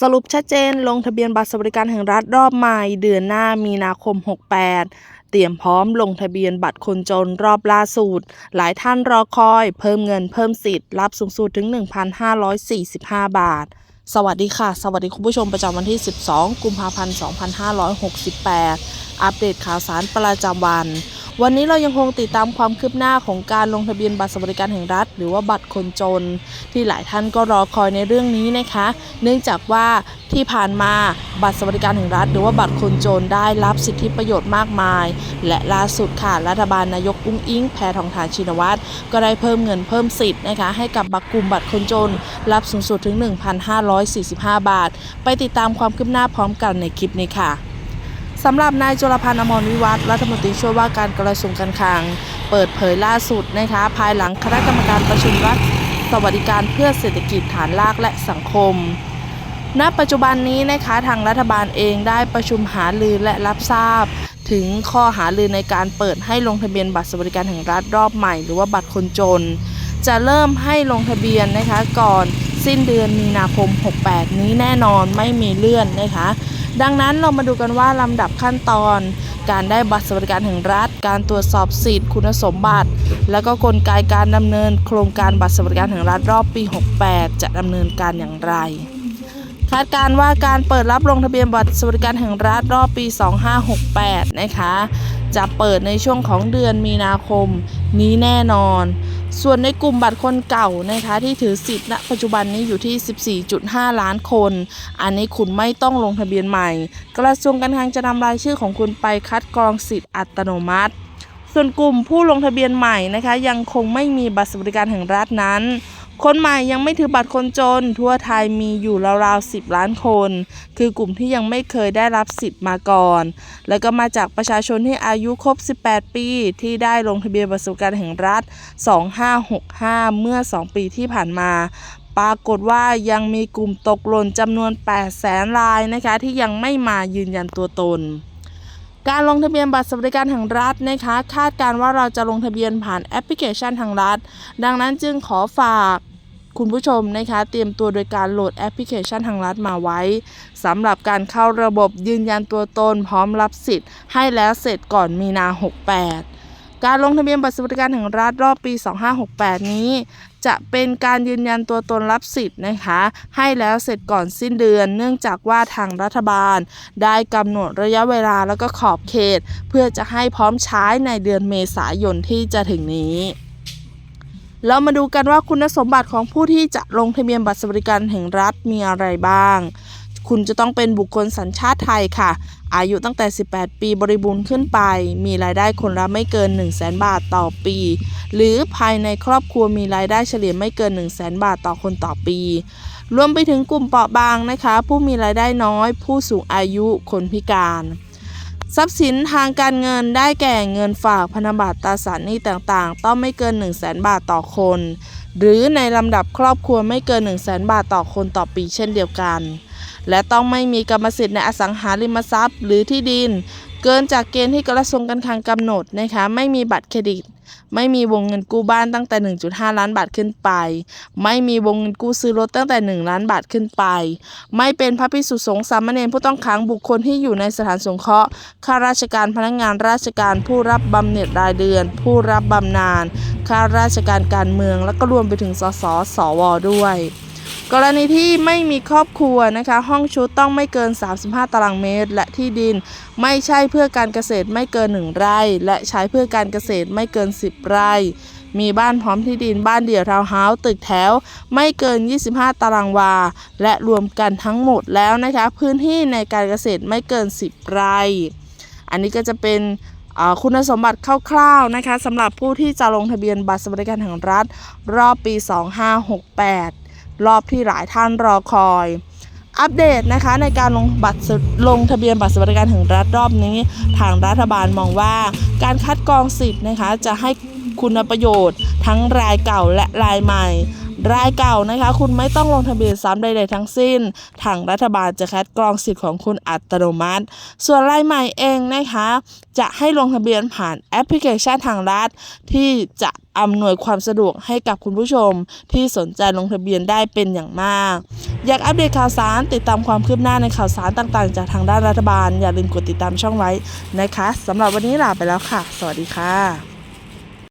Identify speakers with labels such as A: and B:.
A: สรุปชัดเจนลงทะเบียนบัตรสวัสดิการแห่งรัฐรอบใหม่ เดือนหน้ามีนาคม 68 เตรียมพร้อมลงทะเบียนบัตรคนจนรอบล่าสุด หลายท่านรอคอย เพิ่มเงินเพิ่มสิทธิ์รับสูงสุดถึง 1,545 บาท สวัสดีค่ะ สวัสดีคุณผู้ชมประจำวันที่ 12 กุมภาพันธ์ 2568 อัปเดตข่าวสารประจำวัน วันนี้เรายังคงติดตามความคืบหน้าของการลงทะเบียนบัตรสวัสดิการแห่งรัฐ หรือว่าบัตรคนจน ที่หลายท่านก็รอคอยในเรื่องนี้นะคะ เนื่องจากว่าที่ผ่านมาบัตรสวัสดิการแห่งรัฐ หรือว่าบัตรคนจนได้รับสิทธิประโยชน์มากมาย และล่าสุดค่ะรัฐบาลนายกอุ้งอิงแพทองทานชินวัตรก็ได้เพิ่มเงินเพิ่มสิทธิ์นะคะให้กับบัตรกลุ่มบัตรคนจน รับสูงสุดถึง 1,545 บาท ไปติดตามความคืบหน้าพร้อมกันในคลิปนี้ค่ะ สำหรับนายจุลพันธ์อมรวิวัฒน์รัฐมนตรีช่วยว่าการกระทรวงการคลัง เปิดเผยล่าสุดนะคะภายหลังคณะกรรมการประชุมรัฐสวัสดิการเพื่อเศรษฐกิจฐานรากและสังคม ณ ปัจจุบันนี้นะคะทางรัฐบาลเองได้ประชุมหารือและรับทราบ ถึงข้อหารือในการเปิดให้ลงทะเบียนบัตรสวัสดิการแห่งรัฐรอบใหม่ หรือว่าบัตรคนจน จะเริ่มให้ลงทะเบียนนะคะก่อนสิ้นเดือนมีนาคม 68 นี้แน่นอนไม่มีเลื่อนนะคะ ดังนั้นเรามาดูกันว่าลำดับขั้นตอน การได้บัตรสวัสดิการแห่งรัฐ การตรวจสอบสิทธิ์คุณสมบัติ แล้วก็กลไกการดำเนินโครงการบัตรสวัสดิการแห่งรัฐรอบปี 68 จะดำเนินการอย่างไรคาดการว่าการเปิดรับลงทะเบียนบัตรสวัสดิการแห่งรัฐรอบปี 2568 นะคะ จะเปิดในช่วงของเดือนมีนาคมนี้แน่นอน ส่วนในกลุ่มบัตรคนเก่านะคะที่ถือสิทธิ์ณปัจจุบันนี้อยู่ที่ 14.5 ล้านคน อันนี้คุณไม่ต้องลงทะเบียนใหม่ กระทรวงการคลังจะนำรายชื่อของคุณไปคัดกรองสิทธิ์อัตโนมัติ ส่วนกลุ่มผู้ลงทะเบียนใหม่นะคะยังคงไม่มีบัตรสวัสดิการแห่งรัฐนั้น คนใหม่ยังไม่ถือบัตรคนจน ทั่วไทยมีอยู่ราวๆ 10 ล้านคน คือกลุ่มที่ยังไม่เคยได้รับสิทธิ์มาก่อน แล้วก็มาจากประชาชนที่อายุครบ 18 ปี ที่ได้ลงทะเบียนบัตรสวัสดิการแห่งรัฐ 2565 เมื่อ 2 ปีที่ผ่านมา ปรากฏว่ายังมีกลุ่มตกหล่นจำนวน 8 แสนรายนะคะที่ยังไม่มายืนยันตัวตน การลงทะเบียนบัตรสวัสดิการแห่งรัฐนะคะ คาดการว่าเราจะลงทะเบียนผ่านแอปพลิเคชันทางรัฐ ดังนั้นจึงขอฝากคุณผู้ชมนะคะ เตรียมตัวโดยการโหลดแอปพลิเคชันทางรัฐมาไว้สำหรับการเข้าระบบยืนยันตัวตนพร้อมรับสิทธิ์ให้แล้วเสร็จก่อนมีนา 68 การลงทะเบียนบัตรสวัสดิการแห่งรัฐรอบปี 2568 นี้ จะเป็นการยืนยันตัวตนรับสิทธิ์นะคะ ให้แล้วเสร็จก่อนสิ้นเดือน เนื่องจากว่าทางรัฐบาล ได้กำหนดระยะเวลาแล้วก็ขอบเขต เพื่อจะให้พร้อมใช้ในเดือนเมษายนที่จะถึงนี้เรามาดูกันว่าคุณสมบัติของผู้ที่จะลงทะเบียนบัตรสวัสดิการแห่งรัฐมีอะไรบ้าง คุณจะต้องเป็นบุคคลสัญชาติไทยค่ะ อายุตั้งแต่ 18 ปีบริบูรณ์ขึ้นไป มีรายได้คนละไม่เกิน 1 0 0 0 0 0บาทต่อปี หรือภายในครอบครัวมีรายได้เฉลี่ยไม่เกิน 1 0 0 0 0 0บาทต่อคนต่อปี รวมไปถึงกลุ่มเปราะบางนะคะ ผู้มีรายได้น้อย ผู้สูงอายุคนพิการทรัพย์สินทางการเงินได้แก่เงินฝากพันธบัตรตราสารหนี้ต่างๆ ต้องไม่เกิน 1 0 0 0 0แบาทต่อคน หรือในลำดับครอบครัวไม่เกิน 1 0 0 0 0แบาทต่อคนต่อปีเช่นเดียวกัน และต้องไม่มีกรรมสิทธิ์ในอสังหาริมทรัพย์ หรือที่ดิน เกินจากเกณฑ์ที่กระทรวงการคลังกำหนดนะคะไม่มีบัตรเครดิต ไม่มีวงเงินกู้บ้านตั้งแต่ 1.5 ล้านบาทขึ้นไป ไม่มีวงเงินกู้ซื้อรถตั้งแต่ 1 ล้านบาทขึ้นไป ไม่เป็นพระภิกษุสงฆ์สามเณรผู้ต้องขังบุคคลที่อยู่ในสถานสงเคราะห์ข้าราชการพนักงานราชการผู้รับบำเหน็จรายเดือน ผู้รับบำนาญข้าราชการการเมือง และก็รวมไปถึงสสสวด้วย กรณีที่ไม่มีครอบครัวนะคะ ห้องชุดต้องไม่เกิน 35 ตารางเมตร และที่ดินไม่ใช่เพื่อการเกษตรไม่เกิน 1 ไร่ และใช้เพื่อการเกษตรไม่เกิน 10 ไร่ มีบ้านพร้อมที่ดินบ้านเดี่ยวทาวน์เฮาส์ตึกแถว ไม่เกิน 25 ตารางวา และรวมกันทั้งหมดแล้วนะคะ พื้นที่ในการเกษตรไม่เกิน 10 ไร่ อันนี้ก็จะเป็นคุณสมบัติคร่าวๆนะคะสำหรับผู้ที่จะลงทะเบียนบัตรสวัสดิการแห่งรัฐ รอบปี 2568 รอบที่หลายท่านรอคอย อัปเดตนะคะในการลงบัตรลงทะเบียนบัตรสวัสดิการแห่งรัฐรอบนี้ ทางรัฐบาลมองว่า การคัดกรองสิทธิ์นะคะจะให้คุณประโยชน์ ทั้งรายเก่าและรายใหม่ รายเก่านะคะ คุณไม่ต้องลงทะเบียนซ้ำใดๆทั้งสิ้น ทางรัฐบาลจะคัดกรองสิทธิ์ของคุณอัตโนมัติ ส่วนรายใหม่เองนะคะ จะให้ลงทะเบียนผ่านแอปพลิเคชันทางรัฐ ที่จะอำนวยความสะดวกให้กับคุณผู้ชม ที่สนใจลงทะเบียนได้เป็นอย่างมาก อยากอัปเดตข่าวสารติดตามความคืบหน้าในข่าวสารต่างๆ จากทางด้านรัฐบาล อย่าลืมกดติดตามช่องไว้นะคะสำหรับวันนี้ลาไปแล้วค่ะ สวัสดีค่ะ